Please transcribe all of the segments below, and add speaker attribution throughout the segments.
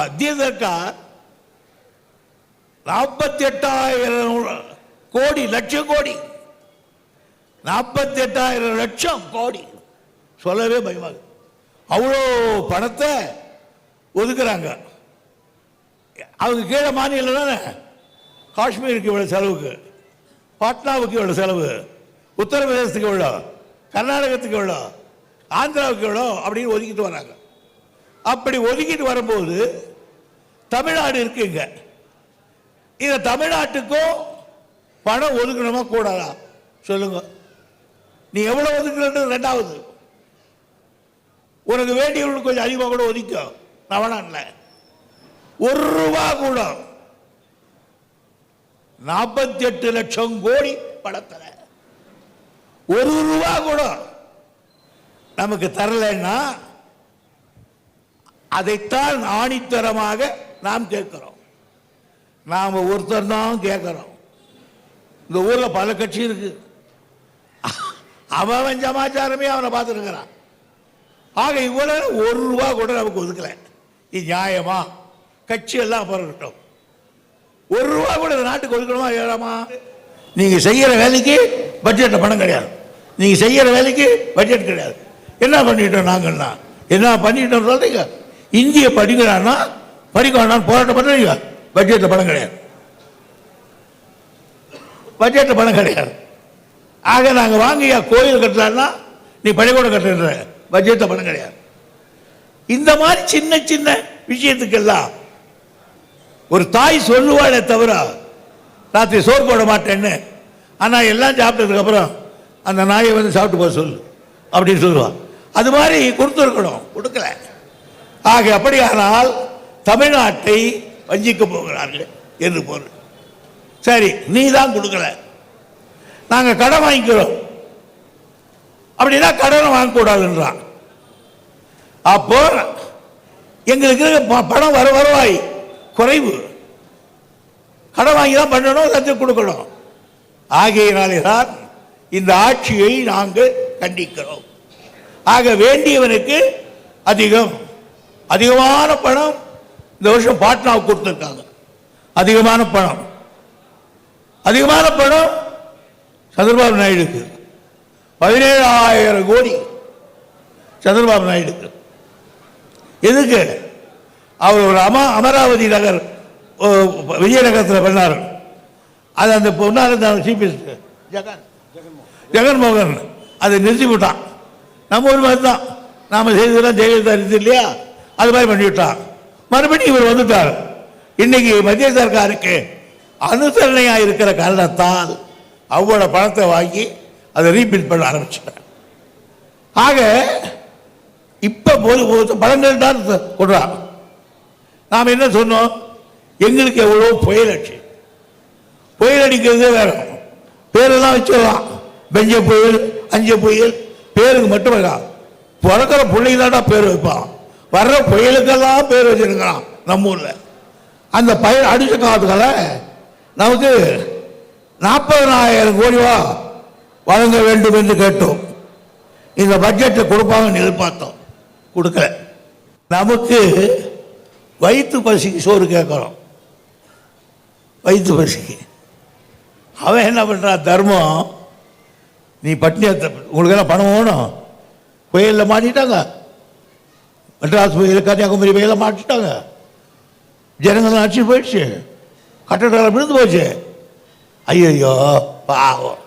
Speaker 1: மத்திய சர்க்கார் நாற்பத்தி எட்டாயிரம் கோடி லட்சம் கோடி. நாற்பத்தி எட்டாயிரம் லட்சம் கோடி. சொல்லவே பயமாக. அவ்வளோ பணத்தை ஒதுக்குறாங்க. அவங்க கீழே மாநிலம் தானே? காஷ்மீருக்கு இவ்வளோ செலவுக்கு. பாட்னாவுக்கு இவ்வளோ செலவு. உத்தரப்பிரதேசத்துக்கு எவ்வளோ? கர்நாடகத்துக்கு எவ்வளோ? ஆந்திராவுக்கு எவ்வளோ? அப்படின்னு ஒதுக்கிட்டு வராங்க. அப்படி ஒதுக்கிட்டு வரும்போது தமிழ்நாடு இருக்குங்க. இந்த தமிழ்நாட்டுக்கும் பணம் ஒதுக்கணுமா கூடாதா? சொல்லுங்க. நீ எவ்வளவு ஒதுக்குறது ரெண்டாவது. உனக்கு வேண்டியவர்களுக்கு கொஞ்சம் அதிகமாக கூட ஒதுக்கோ. நான் இல்லை ஒரு ரூபா கூட நாற்பத்தி எட்டு லட்சம் கோடி படத்தில் ஒரு ரூபா கூட நமக்கு தரலைன்னா அதைத்தான் ஆணித்தரமாக நாம் கேட்குறோம். நாம் ஒருத்தர் தான் கேட்குறோம். இந்த ஊரில் பல கட்சி இருக்கு. அவன் சமாச்சாரமே அவனை பார்த்துருக்கிறான். ஆக இவ்வளவு ஒரு ரூபா கூட நமக்கு ஒதுக்கல. இது நியாயமா? கட்சி எல்லாம் பிறக்கட்டும் ஒரு ரூபா கூட இந்த நாட்டுக்கு ஒதுக்கணுமா? ஏழாமா நீங்க செய்யற வேலைக்கு பட்ஜெட்டில் பணம் கிடையாது. நீங்க செய்யற வேலைக்கு பட்ஜெட் கிடையாது. என்ன பண்ணிட்டோம் நாங்கள்னா என்ன பண்ணிட்டோம் சொல்றீங்க? இந்திய படிக்கிறான்னா படிக்க நான் போராட்டம் பண்றீங்க பட்ஜெட்டில் பணம் கிடையாது. பட்ஜெட்டில் பணம் கிடையாது. ஆக நாங்கள் வாங்கியா கோயில் கட்டலாம்னா நீ பள்ளிக்கூடம் கட்டுற பட்ஜெட்டில் பணம் கிடையாது. இந்த மாதிரி சின்ன சின்ன விஷயத்துக்கெல்லாம் ஒரு தாய் சொல்லுவாளே தவிர ராத்திரி சோறு போட மாட்டேன்னு. ஆனால் எல்லாம் சாப்பிட்டதுக்கப்புறம் அந்த நாயை வந்து சாப்பிட்டு போக சொல்லு அப்படின்னு சொல்லுவான் அது மாதிரி கொடுத்துருக்கணும். கொடுக்கல. ஆக அப்படியானால் தமிழ்நாட்டை வஞ்சிக்க போகிறார்கள் என்று பொருள். சரி நீ தான் கொடுக்கல. நாங்கள் கடன் வாங்கிக்கிறோம். அப்படின்னா கடனை வாங்கக்கூடாதுன்றான். அப்போ எங்களுக்கு பணம் வர வருவாய். குறைவு. கடன் வாங்கி தான் பண்ணணும் லஞ்சம் கொடுக்கணும். ஆகையினாலே தான் இந்த ஆட்சியை நாங்கள் கண்டிக்கிறோம். ஆக வேண்டியவனுக்கு அதிகம். அதிகமான பணம் இந்த வருஷம் பாட்னாவுக்கு கொடுத்துருக்காங்க. அதிகமான பணம். அதிகமான பணம் சந்திரபாபு நாயுடுக்கு. பதினேழாயிரம் கோடி சந்திரபாபு நாயுடுக்கு. எதுக்கு? அவர் ஒரு அம அமராவதி நகர் விஜயநகரத்தில் பண்ணார். அது அந்த பொண்ணார் சீஃப் மினிஸ்டர். ஜெகன் ஜெகன்மோகன். அதை நிறுத்தி விட்டான் நம்ம ஒரு மாதிரி தான் நாம் செய்ததெல்லாம் ஜெயலலிதா இருந்தது இல்லையா? அது மாதிரி பண்ணிவிட்டான். மறுபடியும் இவர் வந்துட்டார். இன்னைக்கு மத்திய சர்க்காருக்கு அனுசரணையாக இருக்கிற காரணத்தால் அவ்வளோ பணத்தை வாங்கி அதை ரீபில்ட் பண்ண ஆரம்பிச்சிட்டார். ஆக இப்போ போது போது பலன்கள் தான் கொடுறான் நாம் என்ன சொன்னோம்? எங்களுக்கு எவ்வளோ புயல் அடிச்சு. புயல் அடிக்கிறது வேற. பேரெல்லாம் வச்சிடலாம் பெஞ்ச புயல் அஞ்ச புயல் பேருக்கு மட்டும் வேணாம் பிறக்கிற பிள்ளைங்களாடா பேர் வைப்பான். வர்ற புயலுக்கெல்லாம் பேர் வச்சிருக்கிறான் நம்ம ஊரில். அந்த பயிர் அடிச்ச காலத்துக்கால நமக்கு நாற்பதனாயிரம் கோடி ரூபா வழங்க வேண்டும் என்று கேட்டோம். இந்த பட்ஜெட்டை கொடுப்பாங்கன்னு எதிர்பார்த்தோம். கொடுக்கல. நமக்கு வயிற்று பசிக்கு சோறு கேட்குறோம். வயிற்று பசிக்கு. அவன் என்ன பண்ணுறான் தர்மம். நீ பட்னி உங்களுக்கு என்ன பணம் வேணும். புயலில் மாட்டிட்டாங்க. மெட்ராஸ் புயல் கன்னியாகுமரி போயெல்லாம் மாட்டிட்டாங்க. ஜனங்கள்லாம் அடிச்சு போயிடுச்சு. கட்டடம் விழுந்து போச்சு. ஐயோ பாவம்.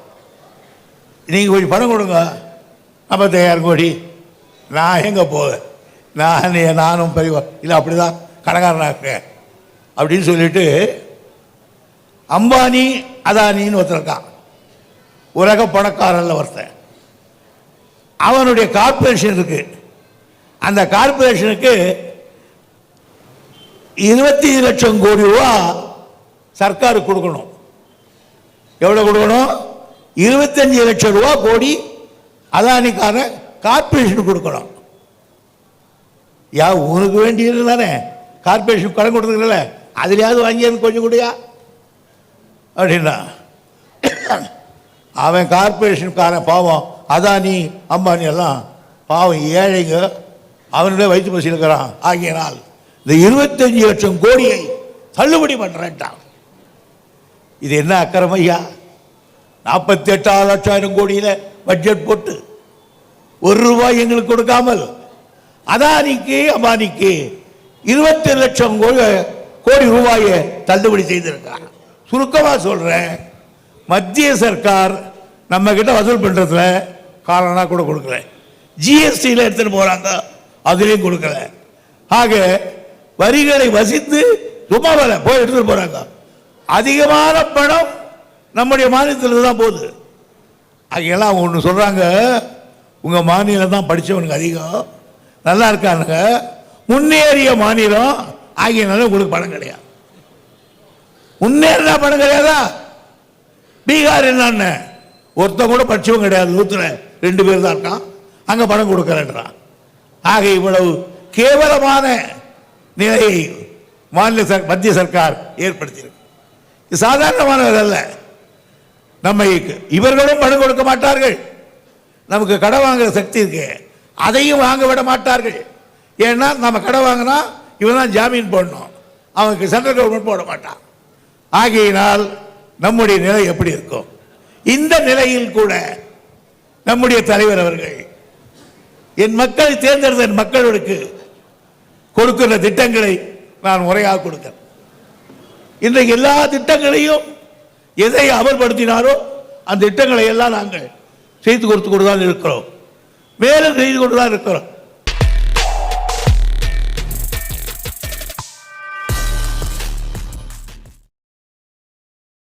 Speaker 1: நீங்கள் கொஞ்சம் பணம் கொடுங்க. ஐம்பத்தாயிரம் கோடி. நான் எங்கே போவேன்? நான் நானும் பெரிய இல்லை அப்படி தான் கடைக்காரனாக இருக்கேன். அப்படின்னு சொல்லிட்டு அம்பானி அதானின்னு ஒருத்தர் இருக்கான். உலக பணக்காரனில் ஒருத்தன். அவனுடைய கார்பரேஷன் இருக்குது அந்த கார்பரேஷனுக்கு இருபத்தி லட்சம் கோடி ரூபா சர்க்காருக்கு கொடுக்கணும். எவ்வளோ கொடுக்கணும்? இருபத்தஞ்சு லட்சம் ரூபா கோடி அதானிக்கார கார்பரேஷன் கொடுக்கணும். யா உனக்கு வேண்டியது தானே? கார்பரேஷன் கடன் கொடுத்துருக்கல. அதுலயாவது வாங்கியது கொஞ்சம் கூடியா? அப்படின்னா அவன் கார்பரேஷன்காரன் பாவம் அதானி அம்பானி எல்லாம் பாவம் ஏழைங்க அவனுடைய வயிற்று பசி இருக்கிறான். ஆகியனால் இந்த இருபத்தஞ்சு லட்சம் கோடியை தள்ளுபடி பண்றேன்ட்டான். இது என்ன அக்கறம் ஐயா? நாற்பத்தி எட்டாயிரம் லட்சம் கோடியில் பட்ஜெட் போட்டு ஒரு ரூபாய் எங்களுக்கு கொடுக்காமல் அதானிக்கு அம்பானிக்கு இருபத்தி லட்சம் கோடி கோடி ரூபாயை தள்ளுபடி செய்திருக்காங்க சுருக்கமாக சொல்கிறேன் மத்திய சர்க்கார் நம்ம கிட்ட வசூல் பண்ணுறதுல காரணம் கூட கொடுக்குறேன். ஜிஎஸ்டியில் எடுத்துகிட்டு போகிறாங்க அதுலேயும் கொடுக்கல. ஆக வரிகளை வசித்து சும்மா வரல போய் எடுத்துட்டு போறாங்க. அதிகமான பணம் நம்முடைய மாநிலத்தில் தான் போகுது. அங்கெல்லாம் ஒன்று சொல்கிறாங்க உங்கள் மாநிலம் தான் படித்தவனுக்கு அதிகம் நல்லா இருக்கானுங்க. முன்னேறிய மாநிலம் ஆகியனால உங்களுக்கு பணம் கிடையாது. முன்னேறினா பணம் கிடையாதா? பீகார் என்னன்னு? ஒருத்தன் கூட படிச்சவன் கிடையாது நூத்துல ரெண்டு பேர் தான் இருக்கான். அங்கே பணம் கொடுக்கறன்றான் ஆக இவ்வளவு கேவலமான நிலையை மாநில மத்திய சர்க்கார் ஏற்படுத்தியிருக்கு. இது சாதாரணமானது அல்ல. நம்மை இவர்களும் பணம் கொடுக்க மாட்டார்கள். நமக்கு கடன் வாங்குற சக்தி இருக்கு. அதையும் வாங்க விட மாட்டார்கள். ஏன்னா நம்ம கடன் வாங்கினா இவன் தான் ஜாமீன் போடணும். அவனுக்கு சென்ட்ரல் கவர்மெண்ட் போட மாட்டான். ஆகையினால் நம்முடைய நிலை எப்படி இருக்கும்? இந்த நிலையில் கூட நம்முடைய தலைவர் அவர்கள் என் மக்கள் தேர்ந்தெடுத்த என் மக்களுக்கு கொடுக்கிற திட்டங்களை நான் முறையாக கொடுக்கிறேன் இன்றைக்கு எல்லா திட்டங்களையும் எதை அமல்படுத்தினாரோ அந்த திட்டங்களை எல்லாம் நாங்கள் செய்து கொடுத்து கொண்டுதான் இருக்கிறோம். மேலும் செய்து கொண்டுதான் இருக்கிறோம்.